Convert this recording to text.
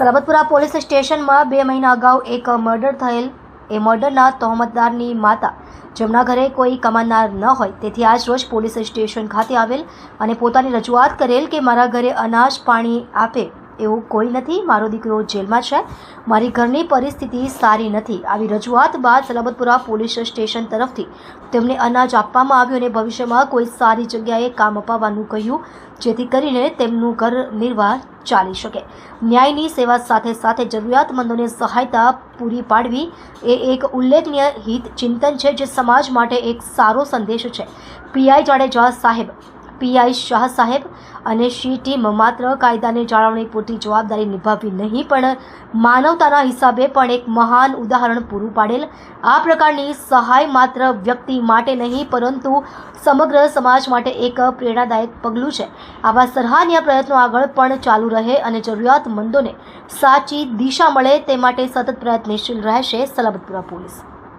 Salabatpura police સ્ટેશનમાં બે મહિના અગાઉ એક મર્ડર થયેલ. એ મર્ડરના તહોમતદારની માતા, જેમના ઘરે કોઈ કમાનાર ન હોય, તેથી આજ રોજ પોલીસ સ્ટેશન ખાતે આવેલ અને પોતાની રજૂઆત કરેલ કે મારા ઘરે અનાજ પાણી આપે. એવું કોઈ નથી, મારો દીકરો જેલમાં છે. મારી ઘરની પરિસ્થિતિ સારી નથી. આવી રજૂઆત બાદ સલાબતપુરા પોલીસ સ્ટેશન તરફથી તેમને અનાજ આપવામાં આવ્યું અને ભવિષ્યમાં કોઈ સારી જગ્યાએ કામ અપાવવાનું કહ્યું, જેથી કરીને તેમનું ઘર નિર્વાહ ચાલી શકે. ન્યાયની સેવા સાથે સાથે જરૂરિયાતમંદોને સહાયતા પૂરી પાડવી એ એક ઉલ્લેખનીય હિત ચિંતન છે, જે સમાજ માટે એક સારો સંદેશ છે. પીઆઈ જાડેજા સાહેબ પીઆઈ શાહ સાહેબ અને શી ટીમ માત્ર કાયદાની જાળવણી પૂરતી જવાબદારી નિભાવવી નહીં, પણ માનવતાના હિસાબે પણ એક મહાન ઉદાહરણ પૂરું પાડેલ. આ પ્રકારની સહાય માત્ર વ્યક્તિ માટે નહીં, પરંતુ સમગ્ર સમાજ માટે એક પ્રેરણાદાયક પગલું છે. આવા સરાહનીય પ્રયત્નો આગળ પણ ચાલુ રહે અને જરૂરિયાતમંદોને સાચી દિશા મળે તે માટે સતત પ્રયત્નશીલ રહેશે સલાબતપુરા પોલીસ.